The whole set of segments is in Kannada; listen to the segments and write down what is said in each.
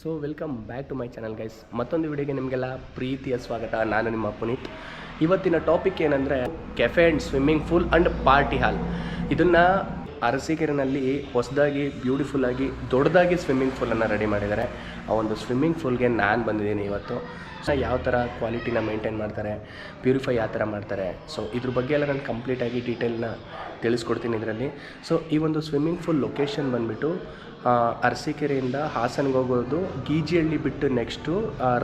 So welcome back to my channel guys ಮತ್ತೊಂದು ವಿಡಿಯೋಗೆ ನಿಮಗೆಲ್ಲ ಪ್ರೀತಿಯ ಸ್ವಾಗತ. ನಾನು ನಿಮ್ಮ ಪುನೀತ್. ಇವತ್ತಿನ ಟಾಪಿಕ್ ಏನಂದರೆ cafe and swimming pool and party hall ಇದನ್ನು ಅರಸೀಕೆರೆನಲ್ಲಿ ಹೊಸದಾಗಿ ಬ್ಯೂಟಿಫುಲ್ಲಾಗಿ ದೊಡ್ಡದಾಗಿ ಸ್ವಿಮ್ಮಿಂಗ್ ಪೂಲನ್ನು ರೆಡಿ ಮಾಡಿದ್ದಾರೆ. ಆ ಒಂದು ಸ್ವಿಮ್ಮಿಂಗ್ ಪೂಲ್ಗೆ ನಾನು ಬಂದಿದ್ದೀನಿ ಇವತ್ತು. ಯಾವ ಥರ ಕ್ವಾಲಿಟಿನ ಮೇಂಟೈನ್ ಮಾಡ್ತಾರೆ ಪ್ಯೂರಿಫೈ ಯಾವ ಥರ ಮಾಡ್ತಾರೆ. ಸೊ ಇದ್ರ ಬಗ್ಗೆ ಎಲ್ಲ ನಾನು ಕಂಪ್ಲೀಟಾಗಿ ಡೀಟೇಲ್ನ ತಿಳಿಸ್ಕೊಡ್ತೀನಿ ಇದರಲ್ಲಿ. ಸೊ ಈ ಒಂದು ಸ್ವಿಮ್ಮಿಂಗ್ ಫೂಲ್ ಲೊಕೇಶನ್ ಬಂದುಬಿಟ್ಟು ಅರಸೀಕೆರೆಯಿಂದ ಹಾಸನ್ಗೆ ಹೋಗೋದು, ಗೀಜಿಹಳ್ಳಿ ಬಿಟ್ಟು ನೆಕ್ಸ್ಟು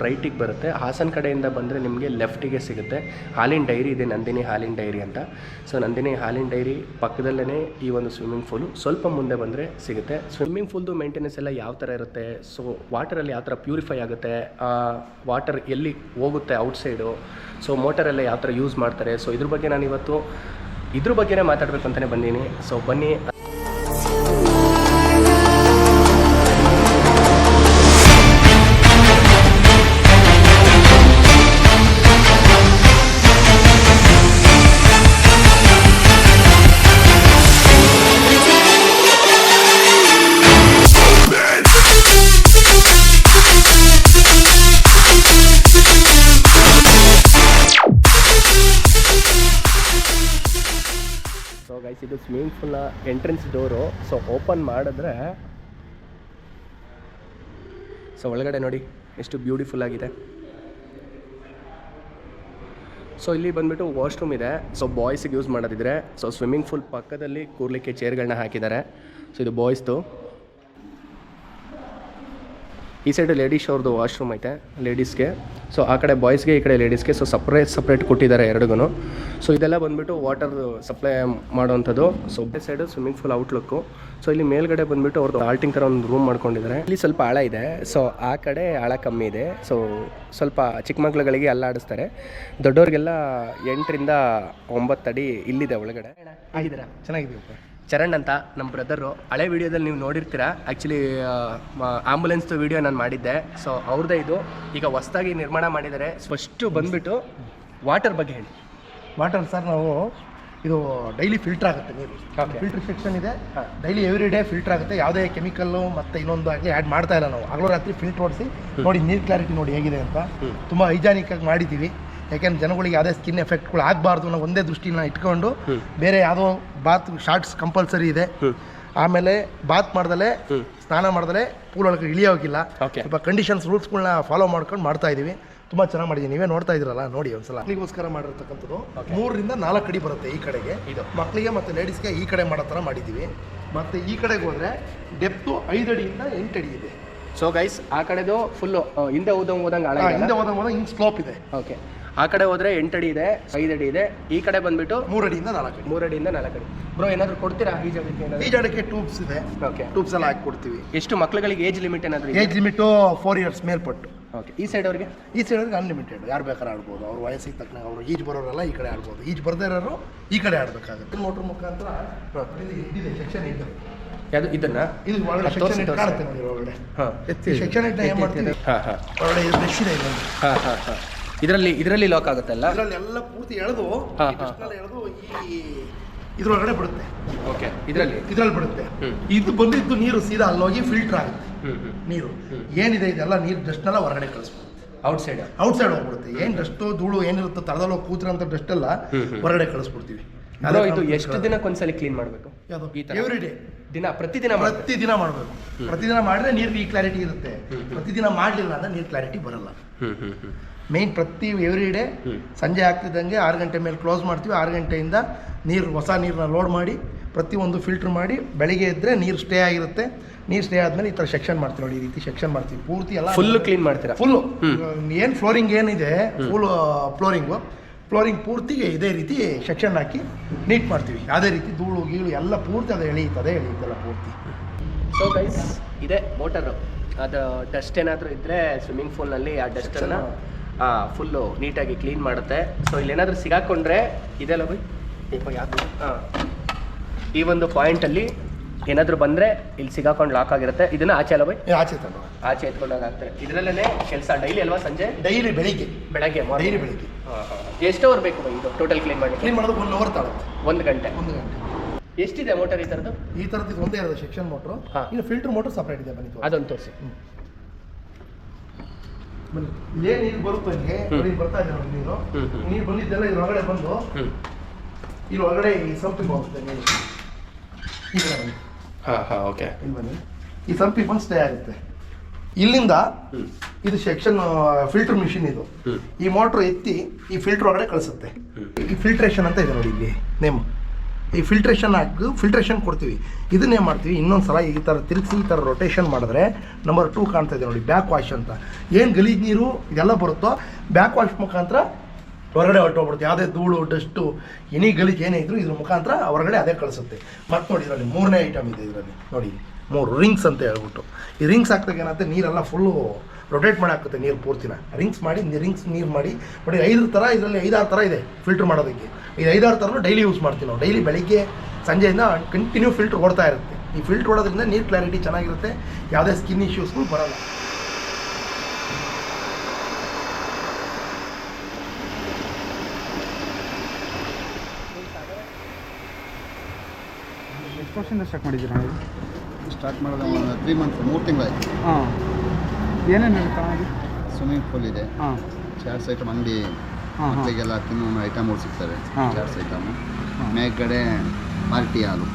ರೈಟಿಗೆ ಬರುತ್ತೆ. ಹಾಸನ ಕಡೆಯಿಂದ ಬಂದರೆ ನಿಮಗೆ ಲೆಫ್ಟಿಗೆ ಸಿಗುತ್ತೆ. ಹಾಲಿನ ಡೈರಿ ಇದೆ, ನಂದಿನಿ ಹಾಲಿನ ಡೈರಿ ಅಂತ. ಸೊ ನಂದಿನಿ ಹಾಲಿನ ಡೈರಿ ಪಕ್ಕದಲ್ಲೇ ಈ ಒಂದು ಸ್ವಿಮ್ಮಿಂಗ್ ಫೂಲು ಸ್ವಲ್ಪ ಮುಂದೆ ಬಂದರೆ ಸಿಗುತ್ತೆ. ಸ್ವಿಮ್ಮಿಂಗ್ ಫೂಲ್ದು ಮೇಂಟೆನೆನ್ಸ್ ಎಲ್ಲ ಯಾವ ಥರ ಇರುತ್ತೆ? ಸೊ ವಾಟರಲ್ಲಿ ಯಾವ ಥರ ಪ್ಯೂರಿಫೈ ಆಗುತ್ತೆ? ವಾಟರ್ ಎಲ್ಲಿ ಹೋಗುತ್ತೆ ಔಟ್ಸೈಡು. ಸೊ ಮೋಟರೆಲ್ಲ ಯಾವ ಥರ ಯೂಸ್ ಮಾಡ್ತಾರೆ. ಸೊ ಇದ್ರ ಬಗ್ಗೆ ನಾನು ಇವತ್ತು ಇದ್ರ ಬಗ್ಗೆನೇ ಮಾತಾಡಬೇಕು ಅಂತಲೇ ಬಂದೀನಿ. ಸೊ ಬನ್ನಿ ಗೈಸ್ ಇದು ಸ್ವಿಮ್ಮಿಂಗ್ ಪೂಲ್ನ ಎಂಟ್ರೆನ್ಸ್ ಡೋರು ಸೊ ಓಪನ್ ಮಾಡಿದ್ರೆ ಸೊ ಒಳಗಡೆ ನೋಡಿ, ಎಷ್ಟು ಬ್ಯೂಟಿಫುಲ್ ಆಗಿದೆ. ಸೊ ಇಲ್ಲಿ ಬಂದ್ಬಿಟ್ಟು ವಾಶ್ರೂಮ್ ಇದೆ. ಸೊ ಬಾಯ್ಸಿಗೆ ಯೂಸ್ ಮಾಡೋದಿದ್ರೆ ಸೊ ಸ್ವಿಮ್ಮಿಂಗ್ ಪೂಲ್ ಪಕ್ಕದಲ್ಲಿ ಕೂರ್ಲಿಕ್ಕೆ ಚೇರ್ಗಳನ್ನ ಹಾಕಿದ್ದಾರೆ. ಸೊ ಇದು ಬಾಯ್ಸ್ದು ಈ ಸೈಡ್ ಲೇಡೀಸ್ ಅವ್ರದ್ದು ವಾಶ್ರೂಮ್ ಐತೆ ಲೇಡೀಸ್ಗೆ ಸೊ ಆ ಕಡೆ ಬಾಯ್ಸ್ಗೆ ಈ ಕಡೆ ಲೇಡೀಸ್ಗೆ ಸೊ ಸಪ್ರೇಟ್ ಸಪ್ರೇಟ್ ಕೊಟ್ಟಿದ್ದಾರೆ ಎರಡಿಗೂ ಸೊ ಇದೆಲ್ಲ ಬಂದ್ಬಿಟ್ಟು ವಾಟರ್ ಸಪ್ಲೈ ಮಾಡೋವಂಥದ್ದು. ಸೊ ಒಬ್ಬ side swimming pool outlook so ಇಲ್ಲಿ ಮೇಲ್ಗಡೆ ಬಂದ್ಬಿಟ್ಟು ಅವ್ರದ್ದು ಆಲ್ಟಿಂಗ್ ಥರ ಒಂದು ರೂಮ್ ಮಾಡ್ಕೊಂಡಿದ್ದಾರೆ. ಇಲ್ಲಿ ಸ್ವಲ್ಪ ಆಳ ಇದೆ. ಸೊ ಆ ಕಡೆ ಆಳ ಕಮ್ಮಿ ಇದೆ. ಸೊ ಸ್ವಲ್ಪ ಚಿಕ್ಕ ಮಕ್ಳುಗಳಿಗೆ ಎಲ್ಲ ಆಡಿಸ್ತಾರೆ ದೊಡ್ಡವ್ರಿಗೆಲ್ಲ ಎಂಟರಿಂದ ಒಂಬತ್ತು ಅಡಿ ಇಲ್ಲಿದೆ ಒಳಗಡೆ. ಚೆನ್ನಾಗಿದೆಯಪ್ಪ ಚರಣ್ ಅಂತ ನಮ್ಮ ಬ್ರದರು. ಹಳೆ ವಿಡಿಯೋದಲ್ಲಿ ನೀವು ನೋಡಿರ್ತೀರ? ಆ್ಯಕ್ಚುಲಿ ಆಂಬುಲೆನ್ಸ್ದು ವಿಡಿಯೋ ನಾನು ಮಾಡಿದ್ದೆ. ಸೊ ಅವ್ರದ್ದೇ ಇದು. ಈಗ ಹೊಸ್ದಾಗಿ ನಿರ್ಮಾಣ ಮಾಡಿದ್ದಾರೆ. ಫಸ್ಟು ಬಂದ್ಬಿಟ್ಟು ವಾಟರ್ ಬಗ್ಗೆ ಹೇಳಿ. ವಾಟರ್ ಸರ್ ನಾವು ಇದು ಡೈಲಿ ಫಿಲ್ಟರ್ ಆಗುತ್ತೆ ನೀರು. ಫಿಲ್ಟರ್ ಸೆಕ್ಷನ್ ಇದೆ. ಡೈಲಿ ಎವ್ರಿ ಡೇ ಫಿಲ್ಟರ್ ಆಗುತ್ತೆ. ಯಾವುದೇ ಕೆಮಿಕಲ್ಲು ಮತ್ತೆ ಇನ್ನೊಂದು ಆಗಲಿ ಆ್ಯಡ್ ಮಾಡ್ತಾ ಇಲ್ಲ ನಾವು. ಹಗಲು ರಾತ್ರಿ ಫಿಲ್ಟರ್ ಓಡಿಸಿ ನೋಡಿ ನೀರು ಕ್ಲಾರಿಟಿ ನೋಡಿ ಹೇಗಿದೆ ಅಂತ. ತುಂಬ ಹೈಜಾನಿಕ್ ಆಗಿ ಮಾಡಿದ್ದೀವಿ. ಯಾಕೆಂದ್ರೆ ಜನಗಳಿಗೆ ಯಾವುದೇ ಸ್ಕಿನ್ ಎಫೆಕ್ಟ್ಗಳು ಆಗಬಾರ್ದು ಅನ್ನೋ ಒಂದೇ ದೃಷ್ಟಿನ ಇಟ್ಕೊಂಡು ಬೇರೆ ಯಾವುದೋ ಬಾತ್ ಶಾರ್ಟ್ಸ್ ಕಂಪಲ್ಸರಿ ಇದೆ. ಆಮೇಲೆ ಬಾತ್ ಮಾಡ್ದಲೆ ಸ್ನಾನ ಮಾಡ್ದಲೆ ಪೂಲ್ ಒಳಗೆ ಇಳಿಯೋಗಿಲ್ಲ. ಸ್ವಲ್ಪ ಕಂಡೀಷನ್ಸ್ ರೂಲ್ಸ್ಗಳನ್ನ ಫಾಲೋ ಮಾಡ್ಕೊಂಡು ಮಾಡ್ತಾ ಇದೀವಿ. ತುಂಬ ಚೆನ್ನಾಗಿ ಮಾಡಿದ್ದೀವಿ ನೀವೇ ನೋಡ್ತಾ ಇದ್ದೀರಲ್ಲ ನೋಡಿ ಒಂದ್ಸಲ. ಮಕ್ಕಳಿಗೋಸ್ಕರ ಮಾಡಿರ್ತಕ್ಕಂಥದ್ದು ಮೂರರಿಂದ ನಾಲ್ಕು ಅಡಿ ಬರುತ್ತೆ ಈ ಕಡೆಗೆ. ಇದು. ಮಕ್ಕಳಿಗೆ ಮತ್ತು ಲೇಡೀಸ್ಗೆ ಈ ಕಡೆ ಮಾಡೋ ಥರ ಮಾಡಿದ್ದೀವಿ ಮತ್ತು ಈ ಕಡೆಗೆ ಹೋದರೆ ಡೆಪ್ತು ಐದು ಅಡಿಯಿಂದ ಎಂಟು ಅಡಿ ಇದೆ. ಸೊ ಗೈಸ್ ಆ ಕಡೆದು ಫುಲ್ಲು ಹಿಂದೆ ಹೋದಂಗೆ ಹೋದಂಗೆ ಹಿಂದೆ ಹೋದಂಗೆ ಹೋದಂಗೆ ಹಿಂಗೆ ಸ್ಲೋಪ್ ಇದೆ. ಓಕೆ ಆ ಕಡೆ ಹೋದ್ರೆ ಎಂಟು ಅಡಿ ಇದೆ ಐದು ಅಡಿ ಇದೆ. ಈ ಕಡೆ ಬಂದ್ಬಿಟ್ಟು ಮೂರಡಿಯಿಂದ ನಾಲ್ಕು ಅಡಿ ಮೂರು ಅಡಿಯಿಂದ ನಾಲ್ಕು ಅಡಿ ಬ್ರೋ ಏನಾದ್ರು? ಕೊಡ್ತೀರಾ ಈಜಾಡಕ್ಕೆ ಟೂಬ್ಸ್ ಟ್ಯೂಬ್ಸ್ ಇದೆ. ಓಕೆ ಟ್ಯೂಬ್ಸ್ ಎಲ್ಲ ಹಾಕಿ ಕೊಡ್ತೀವಿ ಎಷ್ಟು ಮಕ್ಳುಗಳಿಗೆ ಏಜ್ ಲಿಮಿಟ್ ಏನಾದ್ರು ಏಜ್ ಲಿಮಿಟು ಫೋರ್ ಇಯರ್ಸ್ ಮೇಲ್ಪಟ್ಟು. ಓಕೆ ಈ ಸೈಡ್ ಅವ್ರಿಗೆ? ಈ ಸೈಡ್ ಅನ್ಲಿಮಿಟೆಡ್ ಯಾರು ಬೇಕಾದ್ರೆ ಆಡ್ಬೋದು. ಅವ್ರ ವಯಸ್ಸಿಗೆ ತಕ್ಕನ ಅವರು ಈಜ್ ಬರೋರೆಲ್ಲ ಈ ಕಡೆ ಆಡ್ಬೋದು. ಈಜ್ ಬರ್ದೇ ಇರೋರು ಈ ಕಡೆ ಆಡಬೇಕಾಗುತ್ತೆ. ಮೋಟ್ರ್ ಮುಖಾಂತರ ಇದು ಸೆಕ್ಷನ್ ಇದೆ. ಯಾವುದು? ಇದನ್ನ? ಇದು ಒಳಗಡೆ ಶಿಕ್ಷಣ ತೋರ್ಸಿ. ಕಾಣುತ್ತೆ ನೋಡಿ ಒಳಗಡೆ. ಹಾಂ ಸೆಕ್ಷನ್ ಏನು ಮಾಡ್ತೀವಿ ಹಾಂ ಹಾಂ. ಒಳಗಡೆ ಇದು ಬ್ರಷ್ ಇದೆ ಹಾಂ ಹಾಂ ಹಾಂ. ಇದರಲ್ಲಿ ಇದರಲ್ಲಿ ಲಾಕ್ ಆಗುತ್ತಲ್ಲ? ಇದರಲ್ಲಿ ಎಲ್ಲ ಪೂರ್ತಿ ಎಳೆದು ಹಾ, ಎಳೆದು ಈ ಇದ್ರೊಳಗಡೆ ಬಿಡುತ್ತೆ. ಓಕೆ ಇದರಲ್ಲಿ? ಇದ್ರಲ್ಲಿ ಬಿಡುತ್ತೆ. ಹ್ಮ್. ಇದು ಬಂದಿದ್ದು ನೀರು ಸೀದಾ ಅಲ್ಲೋಗಿ ಫಿಲ್ಟರ್ ಆಗುತ್ತೆ. ನೀರು. ಏನಿದೆ ಇದೆಲ್ಲ ನೀರು ಡಸ್ಟ್ನೆಲ್ಲ ಹೊರಗಡೆ ಕಳಿಸ್ಬೋದು ಔಟ್ ಸೈಡ್ ಔಟ್ ಸೈಡ್ ಹೋಗ್ಬಿಡುತ್ತೆ. ಏನು ಡಸ್ಟು ಧೂಳು ಏನಿರುತ್ತೆ ತರದಲ್ಲಿ ಹೋಗಿ ಕೂತಿರೋಂಥ ಡಸ್ಟ್ ಎಲ್ಲ. ಹೊರಗಡೆ ಕಳಿಸ್ಬಿಡ್ತೀವಿ. ಬ್ರೋ ಇದು ಎಷ್ಟು ದಿನಕ್ಕೊಂದ್ಸಲಿ ಕ್ಲೀನ್ ಮಾಡಬೇಕು? ಈ ಥರ? ಎವ್ರಿ ಡೇ ದಿನ ಪ್ರತಿದಿನ ಮಾಡ್ಬೇಕು? ಪ್ರತಿದಿನ ಮಾಡಬೇಕು. ಪ್ರತಿದಿನ ಮಾಡಿದ್ರೆ ನೀರು ಈ ಕ್ಲಾರಿಟಿ ಇರುತ್ತೆ. ಪ್ರತಿದಿನ ಮಾಡಲಿಲ್ಲ ಅಂದ್ರೆ ನೀರು ಕ್ಲಾರಿಟಿ ಬರಲ್ಲ. ಮೇಯ್ನ್ ಪ್ರತಿ ಎವ್ರಿ ಡೇ ಸಂಜೆ ಆಗ್ತಿದ್ದಂಗೆ ಆರು ಗಂಟೆ ಮೇಲೆ ಕ್ಲೋಸ್ ಮಾಡ್ತೀವಿ. ಆರು ಗಂಟೆಯಿಂದ ನೀರು ಹೊಸ ನೀರನ್ನ ಲೋಡ್ ಮಾಡಿ ಪ್ರತಿಯೊಂದು ಫಿಲ್ಟ್ರ್ ಮಾಡಿ ಬೆಳಿಗ್ಗೆ ಇದ್ದರೆ ನೀರು ಸ್ಟೇ ಆಗಿರುತ್ತೆ. ನೀರು ಸ್ಟೇ ಆದಮೇಲೆ ಈ ಥರ ಸೆಕ್ಷನ್ ಮಾಡ್ತೀವಿ ನೋಡಿ ಈ ರೀತಿ ಸೆಕ್ಷನ್ ಮಾಡ್ತೀವಿ. ಪೂರ್ತಿ ಎಲ್ಲ ಫುಲ್ಲು ಕ್ಲೀನ್ ಮಾಡ್ತೀರಾ? ಫುಲ್ಲು. ಏನು ಫ್ಲೋರಿಂಗ್ ಏನಿದೆ ಫುಲ್ ಫ್ಲೋರಿಂಗು ಫ್ಲೋರಿಂಗ್ ಪೂರ್ತಿಗೆ ಇದೇ ರೀತಿ ಸೆಕ್ಷನ್ ಹಾಕಿ ನೀಟ್ ಮಾಡ್ತೀವಿ. ಯಾವುದೇ ರೀತಿ ಧೂಳು ಗೀಳು ಎಲ್ಲ ಪೂರ್ತಿ ಅದು ಎಳೆಯುತ್ತದೆ ಎಳೆಯುತ್ತಲ್ಲ ಪೂರ್ತಿ. ಸೊ ಗೈಸ್ ಇದೆ ಮೋಟರು ಅದು ಡಸ್ಟ್ ಏನಾದರೂ ಇದ್ದರೆ ಸ್ವಿಮ್ಮಿಂಗ್ ಪೂಲ್ನಲ್ಲಿ ಆ ಡಸ್ಟನ್ನು ಫುಲ್ಲು ನೀಟಾಗಿ ಕ್ಲೀನ್ ಮಾಡುತ್ತೆ. ಸೊ ಇಲ್ಲಿ ಏನಾದರೂ ಸಿಗಾಕೊಂಡ್ರೆ ಇದೆಲ್ಲ ಬೈ ಯಾಕೆ ಹಾಂ ಈ ಒಂದು ಪಾಯಿಂಟಲ್ಲಿ ಏನಾದರೂ ಬಂದರೆ ಇಲ್ಲಿ ಸಿಗಾಕೊಂಡು ಲಾಕ್ ಆಗಿರುತ್ತೆ. ಇದನ್ನ ಆಚೆ ಅಲ್ಲ ಬೈ ಆಚೆ ತಗೋ ಆಚೆ ಎತ್ಕೊಂಡಾಗ ಆಗ್ತಾರೆ ಇದರಲ್ಲೇ ಕೆಲಸ ಡೈಲಿ ಅಲ್ವಾ ಸಂಜೆ? ಡೈಲಿ ಬೆಳಿಗ್ಗೆ. ಬೆಳಗ್ಗೆ ಡೈಲಿ ಬೆಳಿಗ್ಗೆ. ಎಷ್ಟು ಅವರ್ ಬೇಕು ಬೈ ಇದು ಟೋಟಲ್ ಕ್ಲೀನ್ ಮಾಡಿ ಕ್ಲೀನ್ ಮಾಡೋದು ಒಂದು ಅವರ್ ತಾಳುತ್ತೆ. ಒಂದು ಗಂಟೆ. ಒಂದು ಗಂಟೆ. ಎಷ್ಟಿದೆ ಮೋಟರ್ ಈ ಥರದ್ದು ಈ ಥರದ್ದು ಇದು ಒಂದೇ ಇರೋದು ಸೆಕ್ಷನ್ ಮೋಟ್ರು ಹಾಂ. ಇನ್ನು ಫಿಲ್ಟರ್ ಮೋಟ್ರ್ ಸಪ್ರೇಟ್ ಇದೆ ಬನ್ನಿ. ಅದೊಂದು ತೋರಿಸಿ. ಇಲ್ಲೇ ನೀರು ಬರುತ್ತೆ ಇಲ್ಲಿ ನೀರು ಬರ್ತಾ ಇದೆ ನೋಡಿ ನೀರು. ನೀರು ಬಂದಿದ್ದೆಲ್ಲ ಇದ್ರ ಒಳಗಡೆ ಬಂದು ಇಲ್ಲಿ ಒಳಗಡೆ ಈ ಸಂಪಿಗೆ ಹೋಗುತ್ತೆ ನೀರು. ಬನ್ನಿ. ಹಾಂ ಹಾಂ ಓಕೆ. ಇಲ್ಲಿ ಬನ್ನಿ. ಈ ಸಂಪಿಗೆ ಬಂದು ಸ್ಟೇ ಆಗುತ್ತೆ. ಇಲ್ಲಿಂದ ಇದು ಸೆಕ್ಷನ್ ಫಿಲ್ಟರ್ ಮಿಷಿನ್ ಇದು. ಈ ಮೋಟರ್ ಎತ್ತಿ ಈ ಫಿಲ್ಟರ್ ಒಳಗಡೆ ಕಳಿಸುತ್ತೆ. ಈ ಫಿಲ್ಟ್ರೇಷನ್ ಅಂತ ಇದೆ ನೋಡಿ ಇಲ್ಲಿ ನೇಮ್ ಈ ಫಿಲ್ಟ್ರೇಷನ್ ಹಾಕಿ ಫಿಲ್ಟ್ರೇಷನ್ ಕೊಡ್ತೀವಿ. ಇದನ್ನೇ ಮಾಡ್ತೀವಿ. ಇನ್ನೊಂದು ಸಲ ಈ ಥರ ತಿರುಗಿಸಿ, ಈ ಥರ ರೊಟೇಷನ್ ಮಾಡಿದ್ರೆ ನಂಬರ್ ಟೂ ಕಾಣ್ತಾ ಇದೆ ನೋಡಿ ಬ್ಯಾಕ್ ವಾಶ್ ಅಂತ. ಏನು ಗಲೀಜು ನೀರು ಇದೆಲ್ಲ ಬರುತ್ತೋ ಬ್ಯಾಕ್ ವಾಶ್ ಮುಖಾಂತರ ಹೊರಗಡೆ ಹೊರಟೋಗ್ಬಿಡುತ್ತೆ. ಯಾವುದೇ ಧೂಳು ಡಸ್ಟು ಎನಿ ಗಲೀಜು ಏನೇ ಇದ್ರು ಇದ್ರ ಮುಖಾಂತರ ಹೊರಗಡೆ ಅದೇ ಕಳಿಸುತ್ತೆ. ಮತ್ತು ನೋಡಿ ಇದರಲ್ಲಿ ಮೂರನೇ ಐಟಮ್ ಇದೆ ಇದರಲ್ಲಿ. ನೋಡಿ, ಮೂರು ರಿಂಗ್ಸ್ ಅಂತ ಹೇಳ್ಬಿಟ್ಟು. ಈ ರಿಂಗ್ಸ್ ಹಾಕ್ದಾಗ ಏನಂತೆ ನೀರೆಲ್ಲ ಫುಲ್ಲು ರೊಟೇಟ್ ಮಾಡಿ ಹಾಕುತ್ತೆ ನೀರು ಪೂರ್ತಿನ. ರಿಂಗ್ಸ್ ಮಾಡಿ ರಿಂಗ್ಸ್ ನೀರು ಮಾಡಿ ನೋಡಿ ಐದು ಥರ ಇದರಲ್ಲಿ ಐದಾರು ಥರ ಇದೆ ಫಿಲ್ಟರ್ ಮಾಡೋದಕ್ಕೆ. ಈ ಐದಾರು ಥರನೂ ಡೈಲಿ ಯೂಸ್ ಮಾಡ್ತೀವಿ ನಾವು. ಡೈಲಿ ಬೆಳಿಗ್ಗೆ ಸಂಜೆಯಿಂದ ಕಂಟಿನ್ಯೂ ಫಿಲ್ಟರ್ ಓಡ್ತಾ ಇರುತ್ತೆ. ಈ ಫಿಲ್ಟರ್ ಓಡೋದ್ರಿಂದ ನೀರು ಕ್ಲಾರಿಟಿ ಚೆನ್ನಾಗಿರುತ್ತೆ. ಯಾವುದೇ ಸ್ಕಿನ್ ಇಶ್ಯೂಸ್ಗಳು ಬರಲ್ಲ. ಎಷ್ಟು ವರ್ಷದಿಂದ ಸ್ಟಾರ್ಟ್ ಮಾಡಿದ್ದೀರಾ ಸ್ಟಾರ್ಟ್ ಮಾಡಿದ ಒಂದು ತ್ರೀ ಮಂತ್ಸ್ ಮೂರು ತಿಂಗಳಾಯ್ತು. ಹಾಂ. ಏನೇನು ಇರುತ್ತೆ ಅದು ಸ್ವಿಮ್ಮಿಂಗ್ ಪೂಲ್ ಇದೆ. ಹಾಂ. ಚಾಟ್ಸ್ ಐಟಮ್ ಅಂಗಡಿ ಹಾಂ ಹಾಂ. ಮಕ್ಕಳಿಗೆಲ್ಲ ತಿನ್ನೋ ಐಟಮ್ಗಳು ಸಿಗ್ತವೆ ಹಾ. ಚಾಟ್ಸ್ ಐಟಮ್. ಮೇಲ್ಗಡೆ ಪಾರ್ಟಿ ಹಾಲು.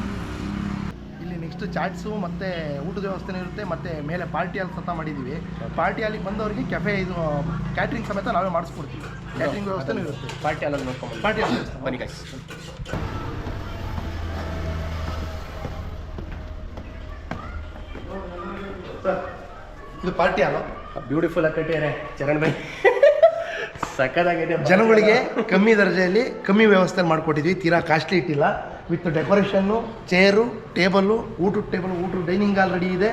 ಇಲ್ಲಿ ನೆಕ್ಸ್ಟ್ ಚಾಟ್ಸು ಮತ್ತು ಊಟದ ವ್ಯವಸ್ಥೆನೂ ಇರುತ್ತೆ ಮತ್ತು ಮೇಲೆ ಪಾರ್ಟಿ ಹಾಲ್ ಸತ ಮಾಡಿದ್ದೀವಿ ಪಾರ್ಟಿ ಹಾಲಿಗೆ ಬಂದವರಿಗೆ ಕೆಫೆ ಇದು ಕ್ಯಾಟ್ರಿಂಗ್ ಸಮೇತ ನಾವೇ ಮಾಡಿಸ್ಕೊಡ್ತೀವಿ. ಕ್ಯಾಟ್ರಿಂಗ್ ವ್ಯವಸ್ಥೆನೂ ಇರುತ್ತೆ. ಪಾರ್ಟಿ ಹಾಲಲ್ಲಿ ನೋಡ್ಕೊಂಡು ಪಾರ್ಟಿ ಹಾಲ್ ಬನ್ನಿ ಇದು ಪಾರ್ಟಿ ಅಲ್ಲ ಬ್ಯೂಟಿಫುಲ್ ಆಗಿ ಕಟ್ಟಿದ್ದಾರೆ ಚರಣ್ ಬೈ ಸಕ್ಕದಾಗಿದೆ ಜನಗಳಿಗೆ ಕಮ್ಮಿ ದರ್ಜೆಯಲ್ಲಿ ಕಮ್ಮಿ ವ್ಯವಸ್ಥೆ ಮಾಡಿಕೊಟ್ಟಿದ್ವಿ. ತೀರಾ ಕಾಸ್ಟ್ಲಿ ಇಟ್ಟಿಲ್ಲ. ವಿತ್ ಡೆಕೋರೇಷನ್ನು ಚೇರು ಟೇಬಲ್ಲು ಊಟದ ಟೇಬಲ್ ಊಟದ ಡೈನಿಂಗ್ ಹಾಲ್ ರೆಡಿ ಇದೆ.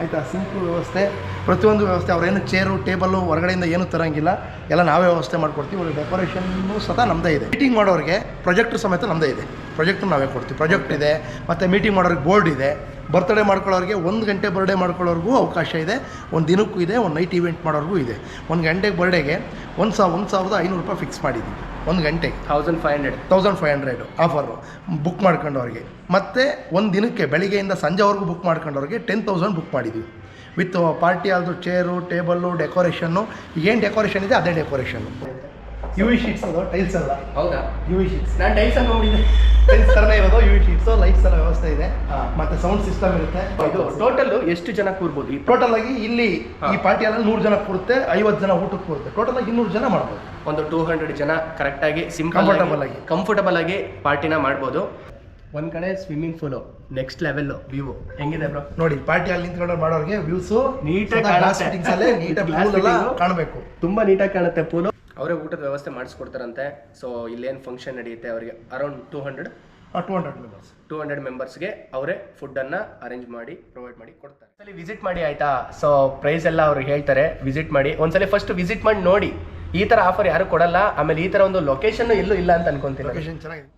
ಆಯಿತಾ? ಸಿಂಪಲ್ ವ್ಯವಸ್ಥೆ. ಪ್ರತಿಯೊಂದು ವ್ಯವಸ್ಥೆ ಅವರೇನು ಚೇರು ಟೇಬಲ್ಲು ಹೊರಗಡೆಯಿಂದ ಏನೂ ತರಂಗಿಲ್ಲ. ಎಲ್ಲ ನಾವೇ ವ್ಯವಸ್ಥೆ ಮಾಡ್ಕೊಡ್ತೀವಿ. ಒಳ್ಳೆ ಡೆಕೋರೇಷನ್ನು ಸಹ ನಮ್ಮದೇ ಇದೆ. ಮೀಟಿಂಗ್ ಮಾಡೋರಿಗೆ ಪ್ರೊಜೆಕ್ಟ್ ಸಮೇತ ನಮ್ಮದೇ ಇದೆ. ಪ್ರೊಜೆಕ್ಟ್ ನಾವೇ ಕೊಡ್ತೀವಿ. ಪ್ರೊಜೆಕ್ಟ್ ಇದೆ. ಮತ್ತು ಮೀಟಿಂಗ್ ಮಾಡೋರಿಗೆ ಬೋರ್ಡ್ ಇದೆ. ಬರ್ತ್ಡೇ ಮಾಡ್ಕೊಳ್ಳೋರಿಗೆ ಒಂದು ಗಂಟೆ ಬರ್ಡೇ ಮಾಡ್ಕೊಳ್ಳೋರ್ಗೂ ಅವಕಾಶ ಇದೆ ಒಂದು ದಿನಕ್ಕೂ ಇದೆ ಒಂದು ನೈಟ್ ಇವೆಂಟ್ ಮಾಡೋರ್ಗೂ ಇದೆ. ಒಂದು ಗಂಟೆಗೆ ಬರ್ಡೇಗೆ ಒಂದು ಸಾವಿರ ಒಂದು ಸಾವಿರದ ಐನೂರು ರೂಪಾಯಿ ಫಿಕ್ಸ್ ಮಾಡಿದ್ದೀವಿ ಒಂದು ಗಂಟೆಗೆ. Thousand five hundred thousand five hundred offer book ಮಾಡ್ಕೊಂಡವ್ರಿಗೆ. ಮತ್ತು ಒಂದು ದಿನಕ್ಕೆ ಬೆಳಿಗ್ಗೆಯಿಂದ ಸಂಜೆವರೆಗೂ ಬುಕ್ ಮಾಡ್ಕೊಂಡವ್ರಿಗೆ ಟೆನ್ ತೌಸಂಡ್ ಬುಕ್ ಮಾಡಿದ್ದೀವಿ ವಿತ್ ಪಾರ್ಟಿ ಆಲ್ದು ಚೇರು ಟೇಬಲ್ಲು ಡೆಕೋರೇಷನ್ನು ಏನು ಡೆಕೋರೇಷನ್ ಇದೆ ಅದೇ ಡೆಕೋರೇಷನ್ನು ಯು ವಿ ಶೀಟ್ಸ್ ಅದು ಟೈಲ್ಸ್ ಅಲ್ಲ. ಹೌದಾ? ಯು ವಿ ಶೀಟ್ಸ್ ನಾನು ಟೈಲ್ಸ್ ಅನ್ಕೊಂಡಿದ್ದೆ ಟೈಲ್ಸ್ ಥರನೇ ಇರೋದು ಯು ವಿ ಶೀಟ್ಸು ಲೈಟ್ಸ್ ಎಲ್ಲ ವ್ಯವಸ್ಥೆ ಇದೆ. ಮತ್ತೆ ಸೌಂಡ್ ಸಿಸ್ಟಮ್ ಇರುತ್ತೆ. ಇದು ಟೋಟಲ್ ಎಷ್ಟು ಜನ ಕೂರ್ಬೋದು? ಈ ಟೋಟಲ್ ಆಗಿ ಇಲ್ಲಿ. ಈ ಪಾರ್ಟಿಯಲ್ಲಿ ನೂರು ಜನ ಕೂರುತ್ತೆ ಐವತ್ತು ಜನ ಊಟಕ್ಕೆ ಕೂರುತ್ತೆ. ಟೋಟಲ್ ಆಗಿ ಇನ್ನೂರು ಜನ ಮಾಡ್ಬೋದು. ಒಂದು ಟೂ ಹಂಡ್ರೆಡ್ ಜನ ಕರೆಕ್ಟಾಗಿ ಸಿಮ್ Comfortable ಆಗಿ. ಕಂಫರ್ಟಬಲ್ ಆಗಿ ಪಾರ್ಟಿನ ಮಾಡ್ಬೋದು. ಒಂದ್ ಕಡೆ swimming pool next level view ಹೆಂಗಿದೆ ಬ್ರೋ ನೋಡಿ ಪಾರ್ಟಿ ಅಲ್ಲಿ ನಿಂತ್ಕೊಂಡು ಮಾಡೋರಿಗೆ ವ್ಯೂಸ್ ನೀಟಾಗಿ ಕಾಣಬೇಕು. ತುಂಬಾ ನೀಟಾಗಿ ಕಾಣುತ್ತೆ ಪೂಲು ಅವರೇ ಊಟದ ವ್ಯವಸ್ಥೆ ಮಾಡಿಸ್ಕೊಡ್ತಾರಂತೆ. ಸೊ ಇಲ್ಲೇನು ಫಂಕ್ಷನ್ ನಡೆಯುತ್ತೆ ಅವರಿಗೆ? Around two hundred two hundred members two hundred ಮೆಂಬರ್ಸ್ಗೆ ಅವರೇ ಫುಡ್ಡನ್ನು ಅರೇಂಜ್ ಮಾಡಿ ಪ್ರೊವೈಡ್ ಮಾಡಿ ಕೊಡ್ತಾರೆ. ಒಂದ್ಸಲಿ ವಿಸಿಟ್ ಮಾಡಿ ಆಯಿತಾ? ಸೊ ಪ್ರೈಸ್ ಎಲ್ಲ ಅವ್ರು ಹೇಳ್ತಾರೆ ವಿಸಿಟ್ ಮಾಡಿ. ಒಂದ್ಸಲಿ ಫಸ್ಟ್ ವಿಸಿಟ್ ಮಾಡಿ ನೋಡಿ. ಈ ಥರ ಆಫರ್ ಯಾರು ಕೊಡಲ್ಲ. ಆಮೇಲೆ ಈ ಥರ ಒಂದು ಲೊಕೇಶನ್ ಎಲ್ಲೂ ಇಲ್ಲ ಅಂತ ಅನ್ಕೊಂತೀನಿ. ಲೊಕೇಶನ್ ಚೆನ್ನಾಗಿದೆ.